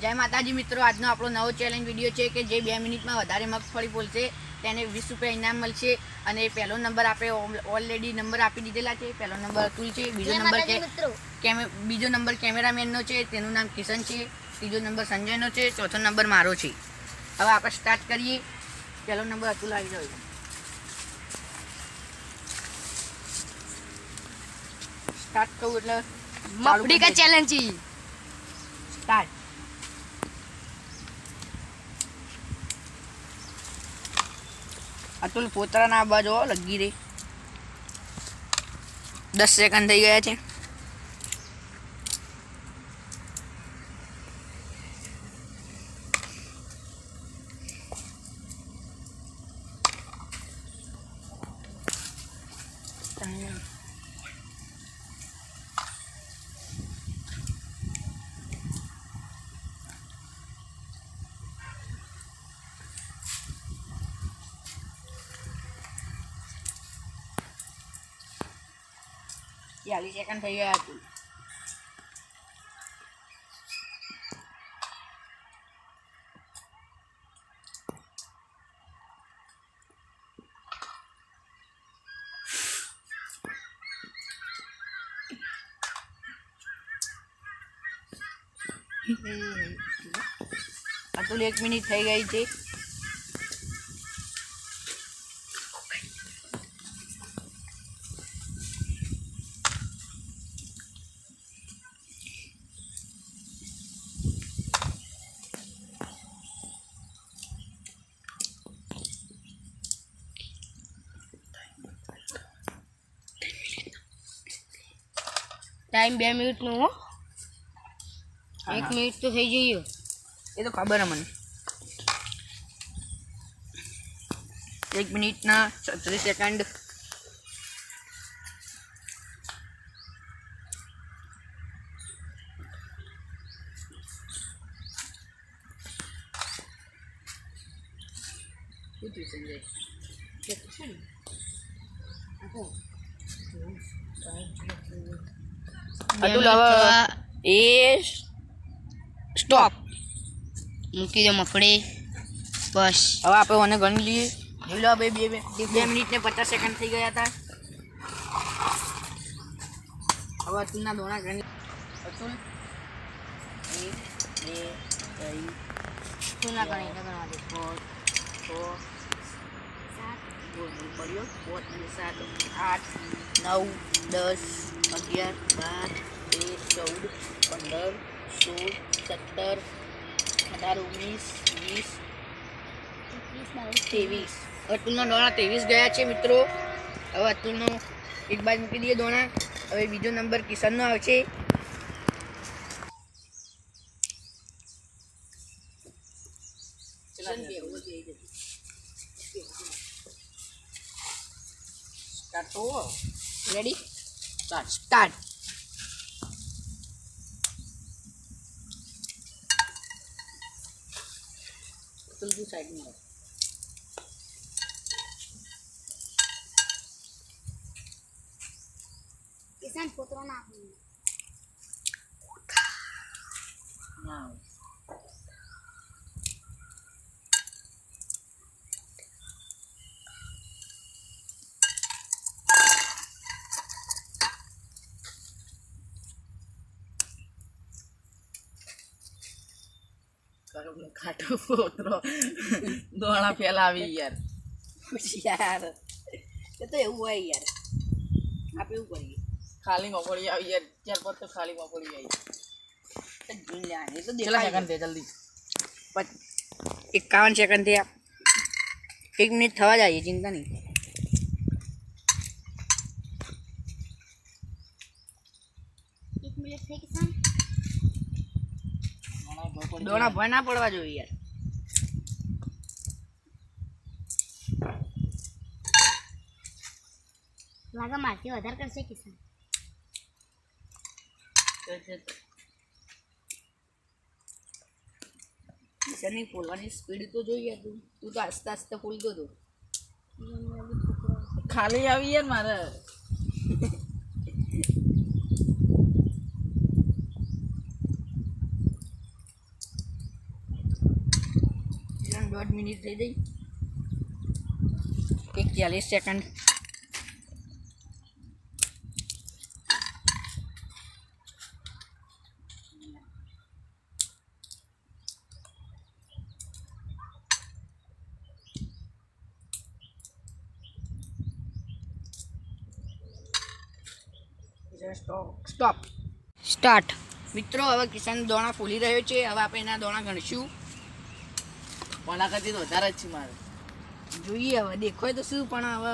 જય માતાજી મિત્રો આજનો આપણો નવો ચેલેન્જ વીડિયો છે કે જે બે મિનિટમાં વધારે મગફળી બોલશે તેને વીસ રૂપિયા ઇનામ મળશે અને પહેલો નંબર આપણે ઓલરેડી નંબર આપી દીધેલા છે. પહેલો નંબર અતુલ છે બીજો નંબર કેમે- બીજો નંબર કેમેરામેનનો છે તેનું નામ કિશન છે ત્રીજો નંબર સંજયનો છે ચોથો નંબર મારો છે. હવે આપણે સ્ટાર્ટ કરીએ. પહેલો નંબર અતુલ આવી ગયો સ્ટાર્ટ કહું એટલે મફડી કા ચેલેન્જ સ્ટાર્ટ અતુલ પોતરાના બાજુ લગી રહી. દસ સેકન્ડ થઈ ગયા છે. ચાલીસ સેકન્ડ થઈ ગયા અતુલ અતુલ એક મિનિટ થઈ ગઈ છે ટાઈમ બે મિનિટનો હો. એક મિનિટ તો થઈ જઈએ એ તો ખબર મને. એક મિનિટના છત્રીસ સેકન્ડ. સંજય અતુલ હવે એ સ્ટોપ મૂકી દો મફળી. બસ. હવે આપણે મને ગણી લઈએ. જોઈ લો બે બે બે મિનિટ ને પચાસ સેકન્ડ થઈ ગયા હતા. હવે અતુલના દોણા ગણી અતુલ. એક બે ત્રણ. શું ના ગણી ગણવા દે. બોલ પડ્યો. પાંચ અને સાત, આઠ, નવ, દસ, અગિયાર, બાર તેર ચૌદ, પંદર, સોળ, સત્તર, અઢાર, ઓગણીસ, વીસ, ત્રેવીસ. અતુલના દોણા ત્રેવીસ ગયા છે મિત્રો. હવે અતુલનો એક બાજુ મૂકી દઈએ દોણા હવે બીજો નંબર કિશનનો આવશે કિશન બે ઊભો થઈ જજો. સ્ટાર્ટ તો રેડી સ્ટાર્ટ તું સાઈડમાં રાખ. કિસાન પોતરો ના ના કરોડનો ખાટો પોતરો દોણા ફેલાવી યાર. યાર. એ તો એવું હોય યાર. આપણે એવું કરીએ. ખાલી મગફળી આવી યાર. ત્યાર પર તો ખાલી મગફળી આવી. જોઈ લેવાની. એ તો દેખાય સેકન્ડ થયા જલ્દી એકાવન સેકન્ડ થયા એક મિનિટ થવા જાય ચિંતા નહીં એક મિનિટ થઈ કિસાન ઘણા મગફળી દોણા ભય ના પડવા જોઈએ યાર. લાગે મારથી વધારે કરશે કિસાન કિશનની ફોલવાની સ્પીડ તો જોઈએ તું. તું તો આસ્તે આસ્તે ફૂલતો હતો ખાલી આવી યાર મારે. દોઢ મિનિટ થઈ ગઈ એક ચાલીસ સેકન્ડ સ્ટોપ સ્ટાર્ટ મિત્રો, હવે કિશન દોણા ફૂલી રહ્યો છે. હવે આપણે એના દોણા ગણશું. કોના કરતી તો વધારે જ છે મારે. જોઈએ હવે દેખાય તો શું પણ હવે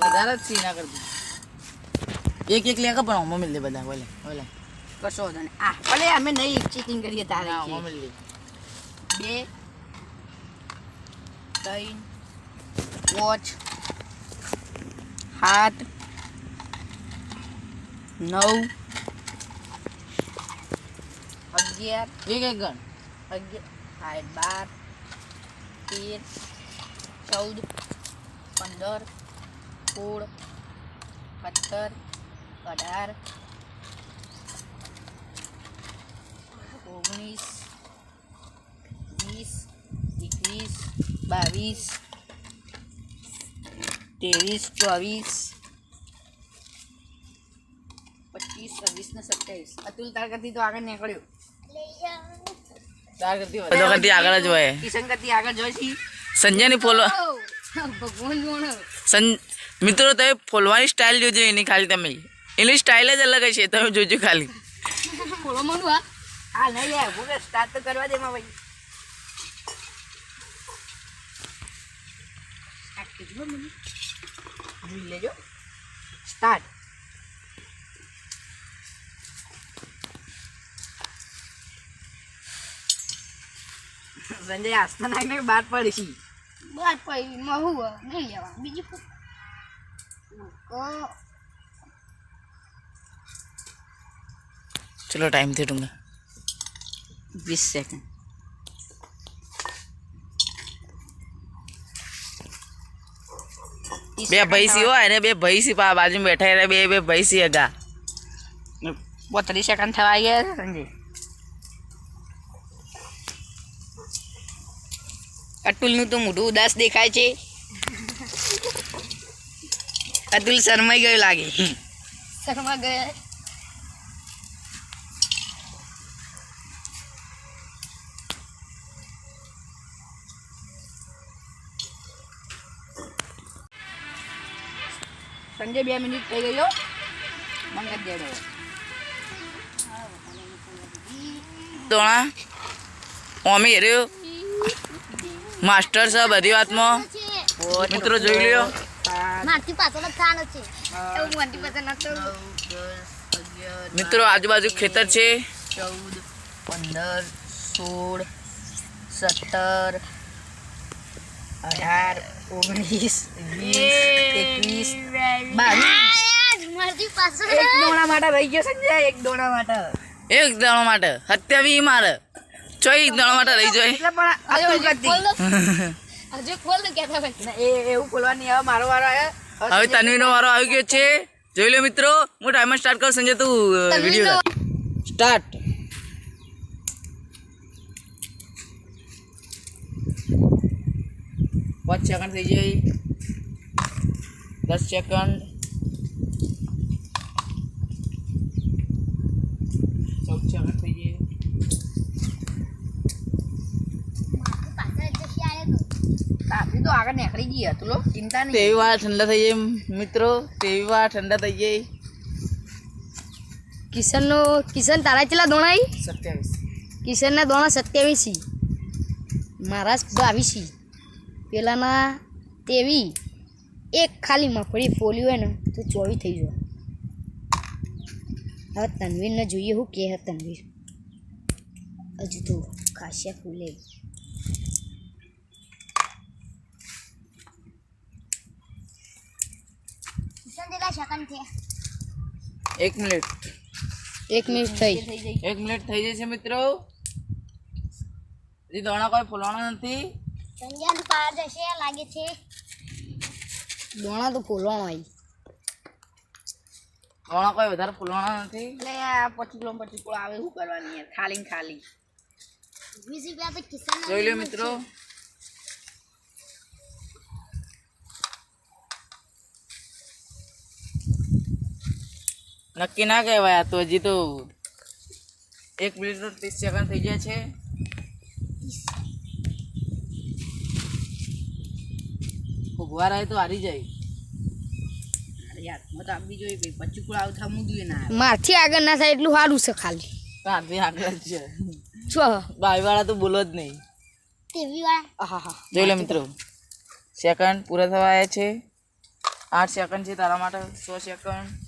વધારે જ છે એના કરતી. એક એક લેખા પણ આમાં મિલ દે બધા બોલે બોલે. કશો વાંધો નહીં. આ ભલે અમે નહીં ચીટિંગ કરીએ તારે ના છે. આમાં મિલ દે. બે ત્રણ પાંચ સાત નવ અગિયાર એક એક ગણ. અગિયાર સાઠ બાર તેર, ચૌદ, પંદર, સોળ, સત્તર, અઢાર, ઓગણીસ, વીસ, એકવીસ, બાવીસ, ત્રેવીસ, ચોવીસ, પચીસ, છવ્વીસ ને સત્યાવીસ. અતુલ તાર તો આગળ નીકળ્યો. બધો કરતી આગળ જ હોય. કિશન કરતી આગળ જોઈશી સંજયની ફોલો ભગવાન જોણો સં મિત્રો તમે ફોલવાની સ્ટાઇલ જોજો એની ખાલી તમે. એની સ્ટાઇલ જ અલગ છે તમે જોજો ખાલી. ફોડો મનું આ હા નહીં યાર બોલે સ્ટાર્ટ તો કરવા દે માં ભાઈ. સ્ટાર્ટ કીધું હો મને જોઈ લેજો. સ્ટાર્ટ સંજય આસ્તા નાખને બાર પડીશી બાર પડી મહુ નહીં લેવા બીજી ચલો ટાઈમથી ટૂંકા વીસ સેકન્ડ બે ભૈસી હોય ને બે ભૈસી પા બાજુ બેઠા બે બે ભૈસી હતા બત્રીસ સેકન્ડ થવા ગયા છે સંજય. અતુલનું તો મોઢું ઉદાસ દેખાય છે. અતુલ શરમાઈ ગયો લાગે. શર્મા ગયા. સંજય બે મિનિટ થઈ ગયો મંગત દેડો દોણા ઓમી હેર્યો માસ્ટર સાહેબ બધી વાતમાં. મિત્રો જોઈ લ્યો. મિત્રો આજુબાજુ ખેતર છે. ચૌદ પંદર સોળ સત્તર અઢાર ઓગણીસ વીસ એકવીસ બાવીસ. એક દોણા માટે રહી ગયો સંજય એક દોણા માટે. એક દોણા માટે. સત્યાવી મારે. ચોઈ એક માટે રહી જાય એટલે પણ અતુલ કરતી? ખોલ દો હજુ ખોલ દો કેતા ભાઈ ને એ એવું બોલવાની આવે મારો વારો આવ્યો. હવે તન્વીનો વારો આવી ગયો છે. જોઈ લો મિત્રો હું ટાઈમર સ્ટાર્ટ કરું સંજય તું વીડિયો સ્ટાર્ટ પાંચ સેકન્ડ થઈ જાય દસ સેકન્ડ ચૌદ સેકન્ડ થઈ જાય પાછળ જશે આયો તો તો આગળ નીકળી ગઈ હતું લો ચિંતા નહીં. તેવી વાર ઠંડા થઈ જાય મિત્રો તેવી વાર ઠંડા થઈ જાય. કિશનનો કિશન તારા કેટલા દોણાઈ સત્યાવીસ. કિશનના દોણા સત્યાવીસી મારા બાવીસી પેલાના તેવી એક ખાલી મફળી ફોલી હોય ને તો ચોવી થઈ જાય હવે તનવીરને જોઈએ હું કે હે તનવીર. હજુ તો ખાસિયા ફૂલે. એક મિનિટ. એક મિનિટ થઈ. એક મિનિટ થઈ જશે મિત્રો. હજી દોણા કોઈ ફૂલવાના નથી. લાગે છે. દોણા તો ફૂલવાના આવી. દોણા કોઈ વધારે ફૂલવાના નથી. એટલે આ પચી કિલો પચી કિલો આવે શું કરવાની ખાલી ને ખાલી. વીસ રૂપિયા તો કિશન જોઈ લો મિત્રો. નક્કી ના કહેવાય આ તો હજી તો એક મિનિટ તો ત્રીસ સેકન્ડ થઈ ગયા છે. ઊભા રહે તો હારી જાય. મારથી આગળ ના થાય એટલું સારું છે ખાલી. તો આગળ જ છે. છો. વાળા તો બોલો જ નહીં. ટીવી વાળા આહા જોઈ લે મિત્રો. સેકન્ડ પૂરા થવા આવ્યા છે. આઠ સેકન્ડ છે તારા માટે સો સેકન્ડ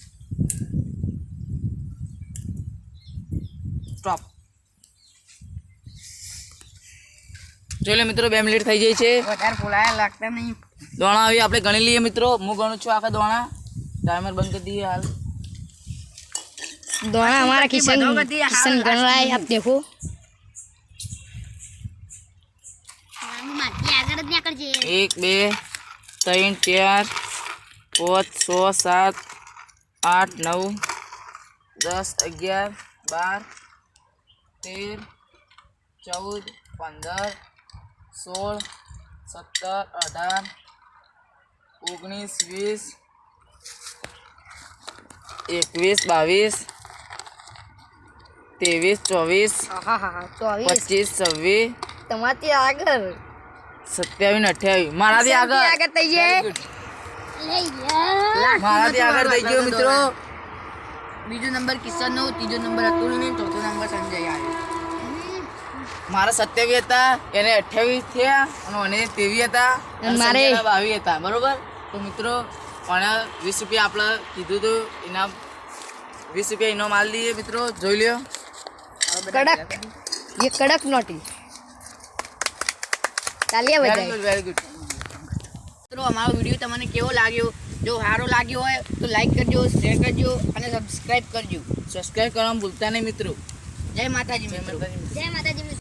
સ્ટોપ જોઈ લો મિત્રો બે મિનિટ થઈ જાય છે વધારે ફોલાયા લાગતા નહીં દોણા આવી આપણે ગણી લઈએ મિત્રો હું ગણું છું આખા દોણા ટાઈમર બંધ કરી દઈએ હાલ दोना हमारा किशन बताओ बती, हाँ, किशन गण रहा है आप देखो એક બે ત્રણ ચાર પાંચ છ સાત આઠ નવ દસ અગિયાર બાર તેર ચૌદ પંદર સોળ સત્તર અઢાર ઓગણીસ વીસ એકવીસ બાવીસ ત્રેવીસ ચોવીસ હા હા હા ચોવીસ પચીસ છવ્વીસ તમારથી આગળ સત્યાવીસ ને અઠ્યાવીસ મારાથી આગળ આગળ થઈ જાય મારાથી આગળ થઈ ગયો મિત્રો બીજો નંબર કિશન નો ત્રીજો નંબર અતુલ ને ચોથો નંબર સંજય આવ્યો મારા સત્યાવીસ હતા એને અઠ્યાવીસ થયા અને મને ત્રેવીસ હતા અને મારે- સંજયના બાવીસ હતા બરોબર તો મિત્રો મને વીસ રૂપિયા આપણે કીધું હતું ઇનામ વીસ રૂપિયા ઇનામ આલી દઈએ મિત્રો જોઈ લ્યો કડક ये कड़क naughty તાલિયા very બજાય good very good મિત્રો અમારો વિડીયો તમને કેવો લાગ્યો જો સારો લાગ્યો હોય તો લાઈક કરજો શેર કરજો અને સબસ્ક્રાઈબ કરજો. સબસ્ક્રાઈબ કરવાનું ભૂલતા નહીં મિત્રો. જય માતાજી મિત્રો. જય માતાજી